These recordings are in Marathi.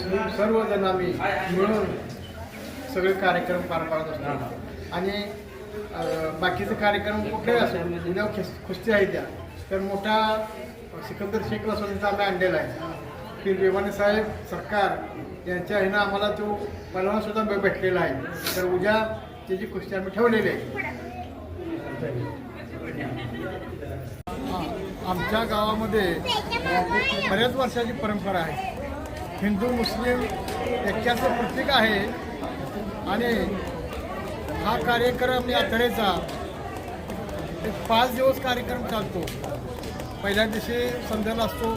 सर्वजण आम्ही मिळून सगळे कार्यक्रम पार पाडत असतो. आणि बाकीचे कार्यक्रम कुठलेही असो उद्या खुस कुस्ती आहे त्या. तर मोठा सिकंदर शेखला सुद्धा आम्ही आणलेला आहे. की बेवाने साहेब सरकार यांच्या ह्यानं आम्हाला तो पलवान सुद्धा भेटलेला आहे. तर उद्या त्याची कुस्ती आम्ही ठेवलेली आहे. आमच्या गावामध्ये बऱ्याच वर्षाची परंपरा आहे. हिंदू मुस्लिम ऐक्याचं प्रतीक आहे. आणि हा कार्यक्रम यात्रेचा एक पाच दिवस कार्यक्रम चालतो. पहिल्या दिवशी संध्याला असतो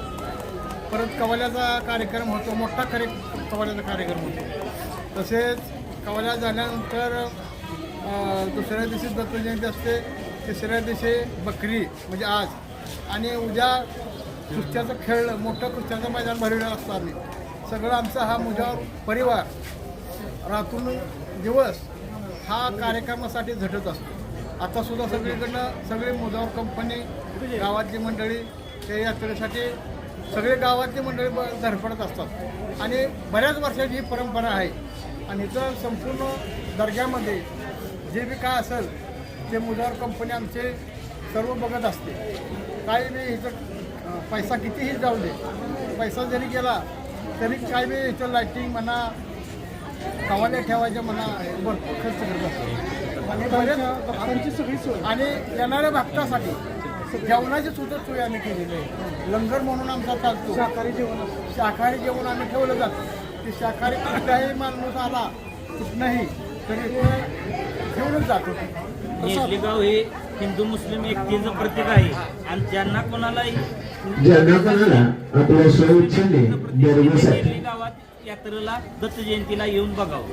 परत कवाल्याचा कार्यक्रम होतो मोठा खरे कवाल्याचा कार्यक्रम होतो. तसेच कवाल्या झाल्यानंतर दुसऱ्या दिवशी दत्तजयंती असते तिसऱ्या दिवशी बकरी म्हणजे आज. आणि उद्या कुस्त्याचं खेळ मोठं कुस्त्याचं मैदान भरलेलं असतं आम्ही. सगळं आमचा हा मुजावर परिवार रातून दिवस हा कार्यक्रमासाठी झटत असतो. आतासुद्धा सगळीकडनं सगळे मुजावर कंपनी गावातली मंडळी ते यात्रेसाठी सगळे गावातली मंडळी ब धडपडत असतात. आणि बऱ्याच वर्षाची ही परंपरा आहे. आणि इथं संपूर्ण दर्ग्यामध्ये जे बी काय असेल ते मुजावर कंपनी आमचे सर्व बघत असते. काही बी इथं पैसा कितीही जाऊ दे पैसा जरी गेला तरी काय बी इथं लाईटिंग म्हणा कवाले ठेवायचे म्हणा हे भरपूर खर्च करत असतो. सगळी सोय. आणि येणाऱ्या भक्तासाठी जेवणाची सुद्धा सोय आम्ही केलेली आहे. लंगर म्हणून आमचा चालतो. शाकाहारी जेवण शाकाहारी जेवण आम्ही ठेवलं जातं. ते शाकाहारी कुठलाही माणूस आला कुठनंही तरी ते घेऊनच जातो. गाव हे हिंदू मुस्लिम एकतेचं प्रतीक आहे. आणि ज्यांना कोणालाही ज्यांना कोणाला आपल्या गावात यात्रेला दत्त जयंतीला येऊन बघावं.